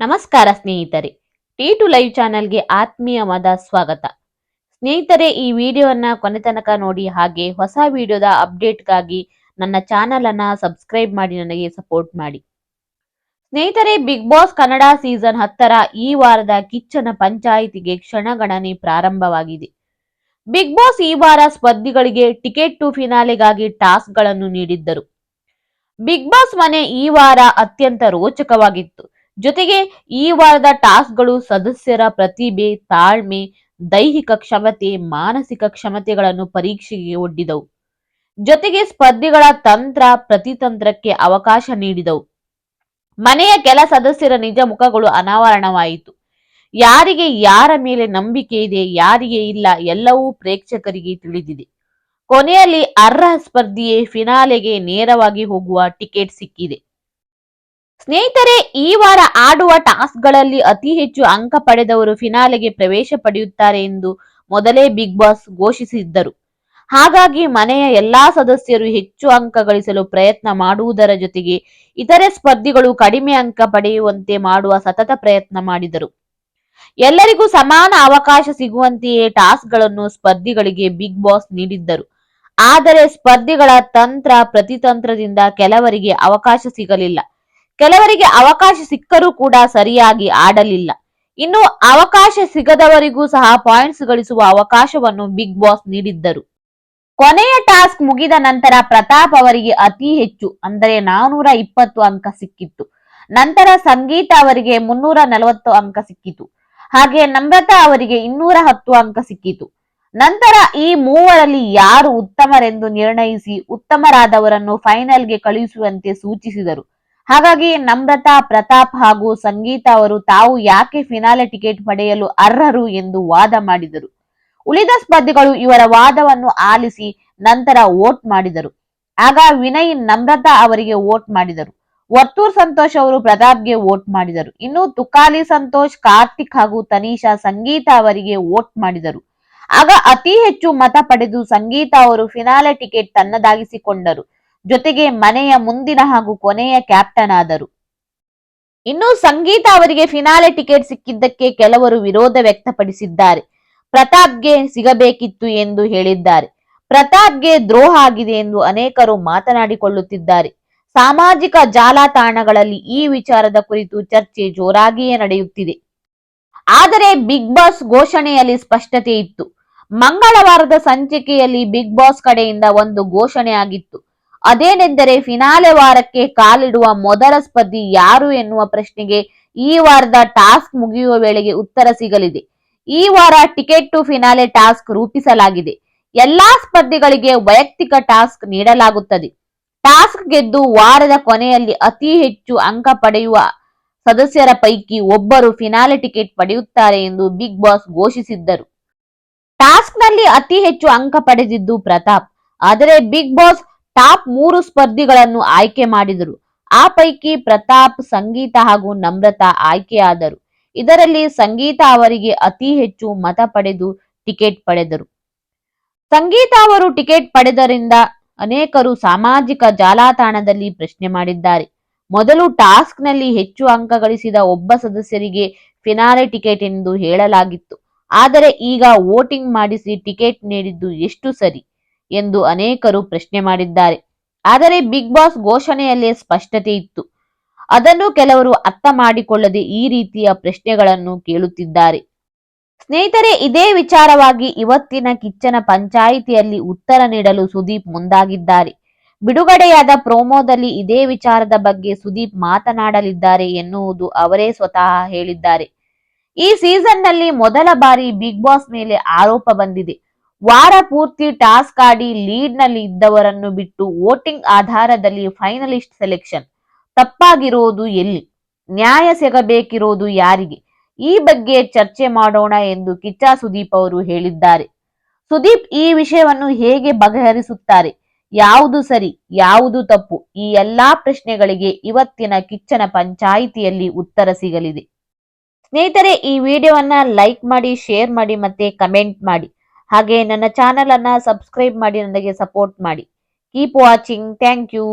ನಮಸ್ಕಾರ ಸ್ನೇಹಿತರೆ. T to live ಚಾನೆಲ್ಗೆ ಆತ್ಮೀಯವಾದ ಸ್ವಾಗತ. ಸ್ನೇಹಿತರೆ, ಈ ವಿಡಿಯೋವನ್ನ ಕೊನೆ ತನಕ ನೋಡಿ ಹಾಗೆ ಹೊಸ ವಿಡಿಯೋದ ಅಪ್ಡೇಟ್ಗಾಗಿ ನನ್ನ ಚಾನೆಲ್ ಅನ್ನ ಸಬ್ಸ್ಕ್ರೈಬ್ ಮಾಡಿ, ನನಗೆ ಸಪೋರ್ಟ್ ಮಾಡಿ. ಸ್ನೇಹಿತರೆ ಬಿಗ್ ಬಾಸ್ ಕನ್ನಡ ಸೀಸನ್ ಹತ್ತರ ಈ ವಾರದ ಕಿಚ್ಚನ ಪಂಚಾಯಿತಿಗೆ ಕ್ಷಣಗಣನೆ ಪ್ರಾರಂಭವಾಗಿದೆ. ಬಿಗ್ ಬಾಸ್ ಈ ವಾರ ಸ್ಪರ್ಧಿಗಳಿಗೆ ಟಿಕೆಟ್ ಟು ಫಿನಾಲೆಗಾಗಿ ಟಾಸ್ಕ್ಗಳನ್ನು ನೀಡಿದ್ದರು. ಬಿಗ್ ಬಾಸ್ ಮನೆ ಈ ವಾರ ಅತ್ಯಂತ ರೋಚಕವಾಗಿತ್ತು. ಜೊತೆಗೆ ಈ ವಾರದ ಟಾಸ್ಕ್ಗಳು ಸದಸ್ಯರ ಪ್ರತಿಭೆ, ತಾಳ್ಮೆ, ದೈಹಿಕ ಕ್ಷಮತೆ, ಮಾನಸಿಕ ಕ್ಷಮತೆಗಳನ್ನು ಪರೀಕ್ಷೆಗೆ ಒಡ್ಡಿದವು. ಜೊತೆಗೆ ಸ್ಪರ್ಧಿಗಳ ತಂತ್ರ ಪ್ರತಿತಂತ್ರಕ್ಕೆ ಅವಕಾಶ ನೀಡಿದವು. ಮನೆಯ ಕೆಲ ಸದಸ್ಯರ ನಿಜ ಮುಖಗಳು ಅನಾವರಣವಾಯಿತು. ಯಾರಿಗೆ ಯಾರ ಮೇಲೆ ನಂಬಿಕೆ ಇದೆ, ಯಾರಿಗೆ ಇಲ್ಲ, ಎಲ್ಲವೂ ಪ್ರೇಕ್ಷಕರಿಗೆ ತಿಳಿದಿದೆ. ಕೊನೆಯಲ್ಲಿ ಅರ್ಹ ಸ್ಪರ್ಧಿಯೇ ಫಿನಾಲೆಗೆ ನೇರವಾಗಿ ಹೋಗುವ ಟಿಕೆಟ್ ಸಿಕ್ಕಿದೆ. ಸ್ನೇಹಿತರೆ, ಈ ವಾರ ಆಡುವ ಟಾಸ್ಕ್ಗಳಲ್ಲಿ ಅತಿ ಹೆಚ್ಚು ಅಂಕ ಪಡೆದವರು ಫಿನಾಲೆಗೆ ಪ್ರವೇಶ ಪಡೆಯುತ್ತಾರೆ ಎಂದು ಮೊದಲೇ ಬಿಗ್ ಬಾಸ್ ಘೋಷಿಸಿದ್ದರು. ಹಾಗಾಗಿ ಮನೆಯ ಎಲ್ಲಾ ಸದಸ್ಯರು ಹೆಚ್ಚು ಅಂಕ ಗಳಿಸಲು ಪ್ರಯತ್ನ ಮಾಡುವುದರ ಜೊತೆಗೆ ಇತರೆ ಸ್ಪರ್ಧಿಗಳು ಕಡಿಮೆ ಅಂಕ ಪಡೆಯುವಂತೆ ಮಾಡುವ ಸತತ ಪ್ರಯತ್ನ ಮಾಡಿದರು. ಎಲ್ಲರಿಗೂ ಸಮಾನ ಅವಕಾಶ ಸಿಗುವಂತೆಯೇ ಟಾಸ್ಕ್ಗಳನ್ನು ಸ್ಪರ್ಧಿಗಳಿಗೆ ಬಿಗ್ ಬಾಸ್ ನೀಡಿದ್ದರು. ಆದರೆ ಸ್ಪರ್ಧಿಗಳ ತಂತ್ರ ಪ್ರತಿತಂತ್ರದಿಂದ ಕೆಲವರಿಗೆ ಅವಕಾಶ ಸಿಗಲಿಲ್ಲ. ಕೆಲವರಿಗೆ ಅವಕಾಶ ಸಿಕ್ಕರೂ ಕೂಡ ಸರಿಯಾಗಿ ಆಡಲಿಲ್ಲ. ಇನ್ನು ಅವಕಾಶ ಸಿಗದವರಿಗೂ ಸಹ ಪಾಯಿಂಟ್ಸ್ ಗಳಿಸುವ ಅವಕಾಶವನ್ನು ಬಿಗ್ ಬಾಸ್ ನೀಡಿದ್ದರು. ಕೊನೆಯ ಟಾಸ್ಕ್ ಮುಗಿದ ನಂತರ ಪ್ರತಾಪ್ ಅವರಿಗೆ ಅತಿ ಹೆಚ್ಚು, ಅಂದರೆ ನಾನೂರ ಇಪ್ಪತ್ತು ಅಂಕ ಸಿಕ್ಕಿತ್ತು. ನಂತರ ಸಂಗೀತ ಅವರಿಗೆ ಮುನ್ನೂರ ನಲವತ್ತು ಅಂಕ ಸಿಕ್ಕಿತು. ಹಾಗೆ ನಮ್ರತಾ ಅವರಿಗೆ ಇನ್ನೂರ ಹತ್ತು ಅಂಕ ಸಿಕ್ಕಿತು. ನಂತರ ಈ ಮೂವರಲ್ಲಿ ಯಾರು ಉತ್ತಮರೆಂದು ನಿರ್ಣಯಿಸಿ ಉತ್ತಮರಾದವರನ್ನು ಫೈನಲ್ಗೆ ಕಳುಹಿಸುವಂತೆ ಸೂಚಿಸಿದರು. ಹಾಗಾಗಿ ನಮ್ರತಾ ಪ್ರತಾಪ್ ಹಾಗೂ ಸಂಗೀತ ಅವರು ತಾವು ಯಾಕೆ ಫಿನಾಲೆ ಟಿಕೆಟ್ ಪಡೆಯಲು ಅರ್ಹರು ಎಂದು ವಾದ ಮಾಡಿದರು. ಉಳಿದ ಸ್ಪರ್ಧಿಗಳು ಇವರ ವಾದವನ್ನು ಆಲಿಸಿ ನಂತರ ವೋಟ್ ಮಾಡಿದರು. ಆಗ ವಿನಯ್ ನಮ್ರತಾ ಅವರಿಗೆ ವೋಟ್ ಮಾಡಿದರು. ವರ್ತೂರ್ ಸಂತೋಷ್ ಅವರು ಪ್ರತಾಪ್ಗೆ ವೋಟ್ ಮಾಡಿದರು. ಇನ್ನು ತುಕಾಲಿ ಸಂತೋಷ್, ಕಾರ್ತಿಕ್ ಹಾಗೂ ತನೀಶಾ ಸಂಗೀತ ಅವರಿಗೆ ವೋಟ್ ಮಾಡಿದರು. ಆಗ ಅತಿ ಹೆಚ್ಚು ಮತ ಪಡೆದು ಸಂಗೀತ ಅವರು ಫಿನಾಲೆ ಟಿಕೆಟ್ ತನ್ನದಾಗಿಸಿಕೊಂಡರು. ಜೊತೆಗೆ ಮನೆಯ ಮುಂದಿನ ಹಾಗೂ ಕೊನೆಯ ಕ್ಯಾಪ್ಟನ್ ಆದರು. ಇನ್ನು ಸಂಗೀತ ಅವರಿಗೆ ಫಿನಾಲೆ ಟಿಕೆಟ್ ಸಿಕ್ಕಿದ್ದಕ್ಕೆ ಕೆಲವರು ವಿರೋಧ ವ್ಯಕ್ತಪಡಿಸಿದ್ದಾರೆ. ಪ್ರತಾಪ್ಗೆ ಸಿಗಬೇಕಿತ್ತು ಎಂದು ಹೇಳಿದ್ದಾರೆ. ಪ್ರತಾಪ್ಗೆ ದ್ರೋಹ ಆಗಿದೆ ಎಂದು ಅನೇಕರು ಮಾತನಾಡಿಕೊಳ್ಳುತ್ತಿದ್ದಾರೆ. ಸಾಮಾಜಿಕ ಜಾಲತಾಣಗಳಲ್ಲಿ ಈ ವಿಚಾರದ ಕುರಿತು ಚರ್ಚೆ ಜೋರಾಗಿಯೇ ನಡೆಯುತ್ತಿದೆ. ಆದರೆ ಬಿಗ್ ಬಾಸ್ ಘೋಷಣೆಯಲ್ಲಿ ಸ್ಪಷ್ಟತೆ ಇತ್ತು. ಮಂಗಳವಾರದ ಸಂಚಿಕೆಯಲ್ಲಿ ಬಿಗ್ ಬಾಸ್ ಕಡೆಯಿಂದ ಒಂದು ಘೋಷಣೆ ಆಗಿತ್ತು. ಅದೇನೆಂದರೆ ಫಿನಾಲೆ ವಾರಕ್ಕೆ ಕಾಲಿಡುವ ಮೊದಲ ಸ್ಪರ್ಧಿ ಯಾರು ಎನ್ನುವ ಪ್ರಶ್ನೆಗೆ ಈ ವಾರದ ಟಾಸ್ಕ್ ಮುಗಿಯುವ ವೇಳೆಗೆ ಉತ್ತರ ಸಿಗಲಿದೆ. ಈ ವಾರ ಟಿಕೆಟ್ ಟು ಫಿನಾಲೆ ಟಾಸ್ಕ್ ರೂಪಿಸಲಾಗಿದೆ. ಎಲ್ಲಾ ಸ್ಪರ್ಧಿಗಳಿಗೆ ವೈಯಕ್ತಿಕ ಟಾಸ್ಕ್ ನೀಡಲಾಗುತ್ತದೆ. ಟಾಸ್ಕ್ ಗೆದ್ದು ವಾರದ ಕೊನೆಯಲ್ಲಿ ಅತಿ ಹೆಚ್ಚು ಅಂಕ ಪಡೆಯುವ ಸದಸ್ಯರ ಪೈಕಿ ಒಬ್ಬರು ಫಿನಾಲೆ ಟಿಕೆಟ್ ಪಡೆಯುತ್ತಾರೆ ಎಂದು ಬಿಗ್ ಬಾಸ್ ಘೋಷಿಸಿದ್ದರು. ಟಾಸ್ಕ್ನಲ್ಲಿ ಅತಿ ಹೆಚ್ಚು ಅಂಕ ಪಡೆದಿದ್ದು ಪ್ರತಾಪ್. ಆದರೆ ಬಿಗ್ ಬಾಸ್ ಟಾಪ್ ಮೂರು ಸ್ಪರ್ಧಿಗಳನ್ನು ಆಯ್ಕೆ ಮಾಡಿದರು. ಆ ಪೈಕಿ ಪ್ರತಾಪ್, ಸಂಗೀತ ಹಾಗೂ ನಮ್ರತಾ ಆಯ್ಕೆಯಾದರು. ಇದರಲ್ಲಿ ಸಂಗೀತ ಅವರಿಗೆ ಅತಿ ಹೆಚ್ಚು ಮತ ಪಡೆದು ಟಿಕೆಟ್ ಪಡೆದರು. ಸಂಗೀತ ಅವರು ಟಿಕೆಟ್ ಪಡೆದರಿಂದ ಅನೇಕರು ಸಾಮಾಜಿಕ ಜಾಲತಾಣದಲ್ಲಿ ಪ್ರಶ್ನೆ ಮಾಡಿದ್ದಾರೆ. ಮೊದಲು ಟಾಸ್ಕ್ನಲ್ಲಿ ಹೆಚ್ಚು ಅಂಕ ಗಳಿಸಿದ ಒಬ್ಬ ಸದಸ್ಯರಿಗೆ ಫಿನಾಲೆ ಟಿಕೆಟ್ ಎಂದು ಹೇಳಲಾಗಿತ್ತು. ಆದರೆ ಈಗ ವೋಟಿಂಗ್ ಮಾಡಿಸಿ ಟಿಕೆಟ್ ನೀಡಿದ್ದು ಎಷ್ಟು ಸರಿ? ಎಂದು ಅನೇಕರು ಪ್ರಶ್ನೆ ಮಾಡಿದ್ದಾರೆ. ಆದರೆ ಬಿಗ್ ಬಾಸ್ ಘೋಷಣೆಯಲ್ಲೇ ಸ್ಪಷ್ಟತೆ ಇತ್ತು. ಅದನ್ನು ಕೆಲವರು ಅರ್ಥ ಮಾಡಿಕೊಳ್ಳದೆ ಈ ರೀತಿಯ ಪ್ರಶ್ನೆಗಳನ್ನು ಕೇಳುತ್ತಿದ್ದಾರೆ. ಸ್ನೇಹಿತರೆ, ಇದೇ ವಿಚಾರವಾಗಿ ಇವತ್ತಿನ ಕಿಚ್ಚನ ಪಂಚಾಯಿತಿಯಲ್ಲಿ ಉತ್ತರ ನೀಡಲು ಸುದೀಪ್ ಮುಂದಾಗಿದ್ದಾರೆ. ಬಿಡುಗಡೆಯಾದ ಪ್ರೋಮೋದಲ್ಲಿ ಇದೇ ವಿಚಾರದ ಬಗ್ಗೆ ಸುದೀಪ್ ಮಾತನಾಡಲಿದ್ದಾರೆ ಎನ್ನುವುದು ಅವರೇ ಸ್ವತಃ ಹೇಳಿದ್ದಾರೆ. ಈ ಸೀಸನ್ನಲ್ಲಿ ಮೊದಲ ಬಾರಿ ಬಿಗ್ ಬಾಸ್ ಮೇಲೆ ಆರೋಪ ಬಂದಿದೆ. ವಾರ ಪೂರ್ತಿ ಟಾಸ್ಕ್ ಆಡಿ ಲೀಡ್ನಲ್ಲಿ ಇದ್ದವರನ್ನು ಬಿಟ್ಟು ವೋಟಿಂಗ್ ಆಧಾರದಲ್ಲಿ ಫೈನಲಿಸ್ಟ್ ಸೆಲೆಕ್ಷನ್. ತಪ್ಪಾಗಿರೋದು ಎಲ್ಲಿ? ನ್ಯಾಯ ಸಿಗಬೇಕಿರೋದು ಯಾರಿಗೆ? ಈ ಬಗ್ಗೆ ಚರ್ಚೆ ಮಾಡೋಣ ಎಂದು ಕಿಚ್ಚ ಸುದೀಪ್ ಅವರು ಹೇಳಿದ್ದಾರೆ. ಸುದೀಪ್ ಈ ವಿಷಯವನ್ನು ಹೇಗೆ ಬಗೆಹರಿಸುತ್ತಾರೆ? ಯಾವುದು ಸರಿ, ಯಾವುದು ತಪ್ಪು? ಈ ಎಲ್ಲಾ ಪ್ರಶ್ನೆಗಳಿಗೆ ಇವತ್ತಿನ ಕಿಚ್ಚನ ಪಂಚಾಯಿತಿಯಲ್ಲಿ ಉತ್ತರ ಸಿಗಲಿದೆ. ಸ್ನೇಹಿತರೆ, ಈ ವಿಡಿಯೋವನ್ನ ಲೈಕ್ ಮಾಡಿ, ಶೇರ್ ಮಾಡಿ ಮತ್ತೆ ಕಮೆಂಟ್ ಮಾಡಿ. ಹಾಗೆ ನನ್ನ ಚಾನೆಲ್ ಅನ್ನ ಸಬ್ಸ್ಕ್ರೈಬ್ ಮಾಡಿ ನನಗೆ ಸಪೋರ್ಟ್ ಮಾಡಿ. Keep watching thank you